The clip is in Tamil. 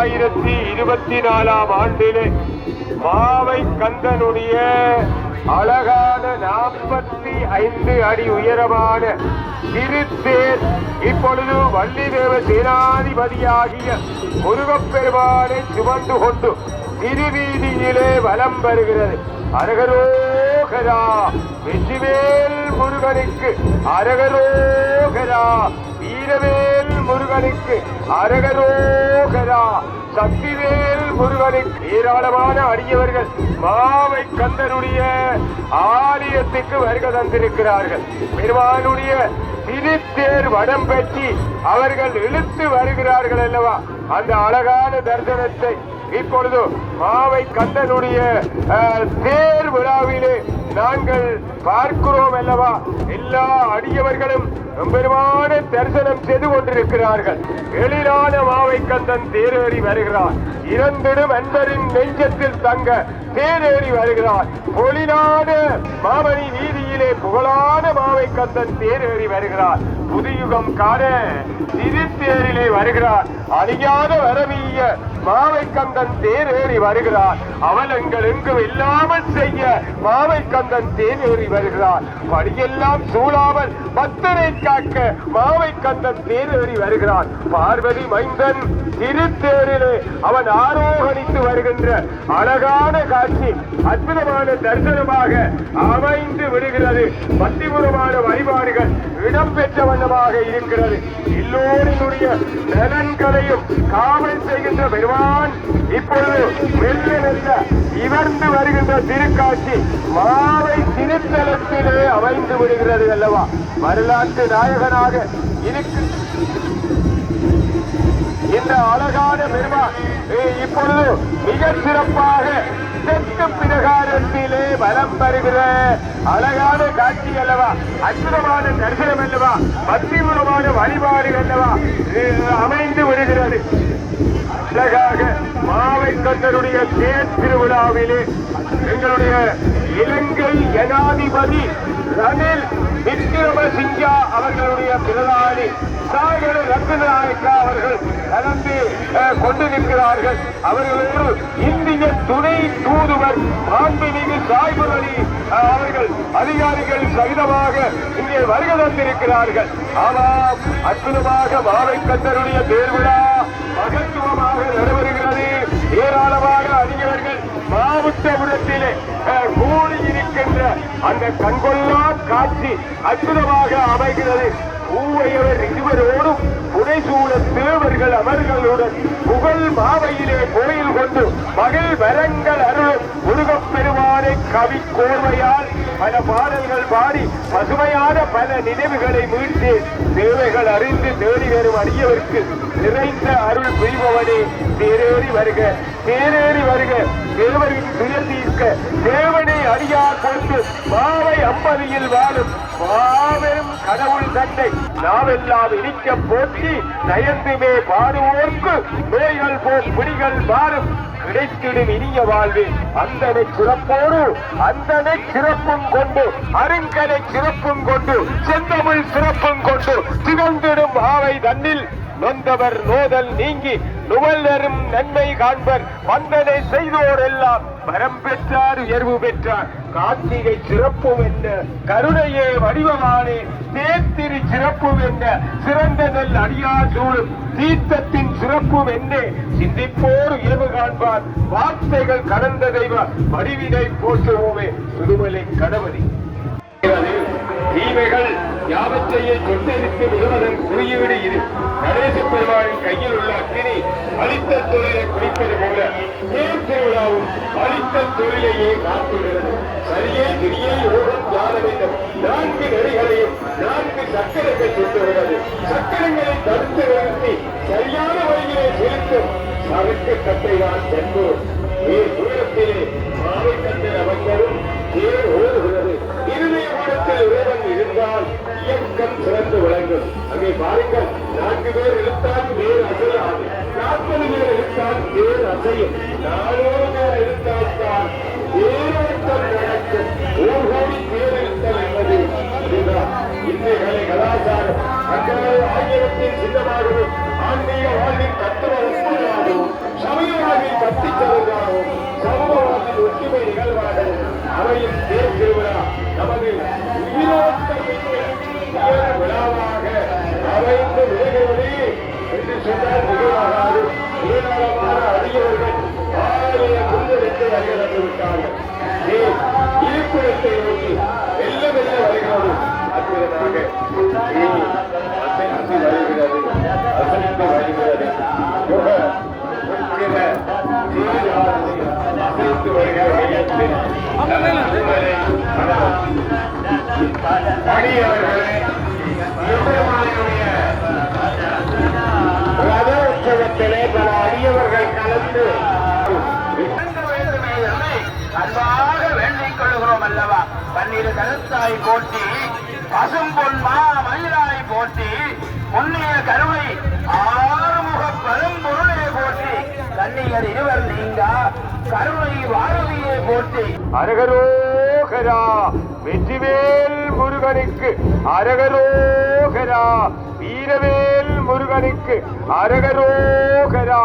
இரண்டாயிரத்தி இருபத்தி நாலாம் ஆண்டிலே மாவை கந்தனுடைய அழகான நாற்பத்தி ஐந்து அடி உயரமான திருத்தேர் இப்பொழுது வள்ளிதேவ சேனாதிபதியாகிய முருகப்பெருமானை சுமந்து கொண்டு திருவீதியிலே வலம் வருகிறது. அரகரோகரா வெற்றிவேல் முருகனுக்கு அரகரோகரா வீரவேல் முருகனுக்கு அரகரோகரா. சக்திவேல் முருகனுக்கு ஏராளமான அடியவர்கள் மாவை கந்தனுடைய ஆலயத்துக்கு வருக தந்திருக்கிறார்கள். பெருமானுடைய திருத்தேர் வடம் பெற்றி அவர்கள் இழுத்து வருகிறார்கள் அல்லவா? அந்த அழகான தரிசனத்தை இப்பொழுது மாவை கந்தனுடைய தேர் விழாவிலே நாங்கள் பார்க்கிறோம் அல்லவா? எல்லா அடியவர்களும் எம்பெருமான தரிசனம் செய்து கொண்டிருக்கிறார்கள். எழிலான மாவை கந்தன் தேரேறி வருகிறார். இறந்திடும் அன்பரின் நெஞ்சத்தில் தங்க தேரேறி வருகிறார். பொழிலான மாமணி வீதியிலே புகழான மாவை கந்தன் தேரேறி வருகிறார். புதுயுகம் காண திருத்தேரிலே வருகிறார். அழியாத வரவீய மாவை கந்தன் தேரேறி வருகிறார். அவலங்கள் எங்கும் இல்லாமல் செய்ய மாவை கந்தன் தேரேறி வருகிறார். படியெல்லாம் சூழாமல் பக்தரை காக்க மாவை கந்தன் தேரேறி வருகிறார். பார்வதி மைந்தன் திருத்தேரிலே அவன் ஆரோகணித்து வருகின்ற அழகான காட்சி அற்புதமான தரிசனமாக அமைந்து விடுகிறது. பத்திபுரமான வழிபாடுகள் இடம்பெற்றவன் வண்ணமாக இருக்கிறது. எல்லோரினுடைய நலன்களையும் காவல் செய்கின்ற பெருமான் இப்பொழுது மெல்ல மெல்ல இவர்ந்து வருகின்ற திருக்காட்சி மாலை திருத்தலத்திலே அமைந்து விடுகிறது அல்லவா? வரலாற்று நாயகனாக இருக்கு. இந்த அழகான பெருமான் இப்பொழுது மிக சிறப்பாக தெற்கு பிறகா பிரகாரத்திலே வலம் வருகிற அழகான காட்சி அல்லவா? அற்புதமான தரிசனம் அல்லவா? பக்திபுரமான வழிபாடு அல்லவா? அமைந்து விடுகிறது. அழகாக மாவை கந்தனுடைய தேர் திருவிழாவிலே எங்களுடைய இலங்கை ஜனாதிபதி ரணில் விக்ரமசிங்கா அவர்களுடைய பிரதானி சாகர ரத்னாயக்கா அவர்கள் கலந்து கொண்டு நிற்கிறார்கள். அவர்களோடு இந்திய துணை தூ தூதுவர் மாண்புமிகு சாய்பு அலி அவர்கள் அதிகாரிகள் சகிதமாக இங்கே வருகை தந்திருக்கிறார்கள். ஆமாம் அற்புதமாக மாவை கந்தருடைய தேர்விழா மகத்துவமாக நடைபெறுகிறது. ஏராளமாக அதிகாரிகள் மாவட்டபுரத்திலே அஹ், கூடியிருக்கின்ற அந்த கண்கொள்ளா காட்சி அற்புதமாக அமைகிறது. பூவையவர் இருவரோடும் சூழ தேவர்கள் அவர்களுடன் புகழ் மாவையிலே கோயில் கொண்டு மகள் வரங்கள் அருளும் முருகப்பெருமானை கவி கோர்வையால் பல பாடல்கள் பாடி பசுமையான பல நினைவுகளை மீட்டு தேவைகள் அறிந்து தேடி வரும் அடியவருக்கு நிறைந்த அருள் புரிபவனே. தேரேறி வருக தேரேறி வருக. தேவரின் துயர் தீர்க்க தேவனை அடியார் கொண்டு மாவை அம்பதியில் வாழும் மாபெரும் தன்னை நாவெல்லாம் இடிக்க போற்றி நயந்துமே பாடுவோர்க்கு நோய்கள் போல் பிடிகள் மாறும் கிடைத்திடும் இனிய வாழ்வு அந்தனை சிறப்போடு அந்தனை சிறப்பும் கொண்டு அருங்கனை சிறப்பும் கொண்டு செந்தமிழ் சிறப்பும் கொண்டு திகழ்ந்திடும் ஆவை தன்னில் நொந்தவர் நோதல் நீங்கி நுவல்லரும் நன்மை காண்பர் வந்தனை செய்தோர் எல்லாம் வரம் பெற்றார் உயர்வு பெற்றார். கார்த்திகை சிறப்பும் என்ன கருணையே வடிவமானே தேர்த்திரு சிறப்பும் என்ன சிறந்த நெல் அடியார் சூழும் தீர்த்தத்தின் சிறப்பும் என்ன சிந்திப்போர் உயர்வு காண்பார். வார்த்தைகள் கடந்த தெய்வ வடிவினை போற்றுவோமே சுடுமலை கணவனி தீமைகள் யாவற்றையும் கொண்டெடுத்து விடுவதன் குறியீடு இது. நடேச பெருமாளின் கையில் உள்ள அக்கினி அளித்த தொழிலை குறிப்பது போல ஏன் திருவிழாவும் அளித்த தொழிலையே காட்டுகிறது. சரியே கிரியை யோகம் ஞானம் நான்கு நெறிகளையும் நான்கு சக்கரங்கள் சுட்டுகிறது. சக்கரங்களை தடுத்து நிறுத்தி சரியான வழியிலே செலுத்தும் சரக்கு கட்டை தான் சென்றோர் நீர் தூரத்திலே மாவை கட்டை அமைந்தரும் தேர் பாரிக்கம் சிறந்து விளங்கும். அங்கே பாரிக்கம் நான்கு பேர் இழுத்தால் வேறு அசையாது. நாற்பது பேர் இழுத்தால் வேறு அசையும். நானூறு பேர் இழுத்தால் தான் வேரோட்டம் நடக்கும். ஒரு கோடி பேர் இழுத்தல் என்பது இதுதான். இன்றைகளை கலாச்சாரம். மக்கள் வருகை தந்து விட்டார்கள் இருப்பிடத்தை நோக்கி மெல்ல மெல்ல வருகிறோடு அற்புதமாக. நீ வருகிறது. வருகிறது. வருகிற அடியவர்களே எம்பெருமானுடைய பல அடியவர்கள் கலந்து அன்பாக வேண்டிக் கொள்கிறோம் அல்லவா? பன்னிரு கருத்தாய் போற்றி பசும்பொன் மா மயிலாய் போட்டி முன்னிய கருணை ஆறுமுக பெரும்பொருளே போட்டி கண்ணியர் இருவர் நீங்க கருணை வாரதியே போட்டி அரகரோகரா வெற்றிவேல் முருகனுக்கு அரகரோகரா வீரவேல் முருகனுக்கு அரகரோகரா.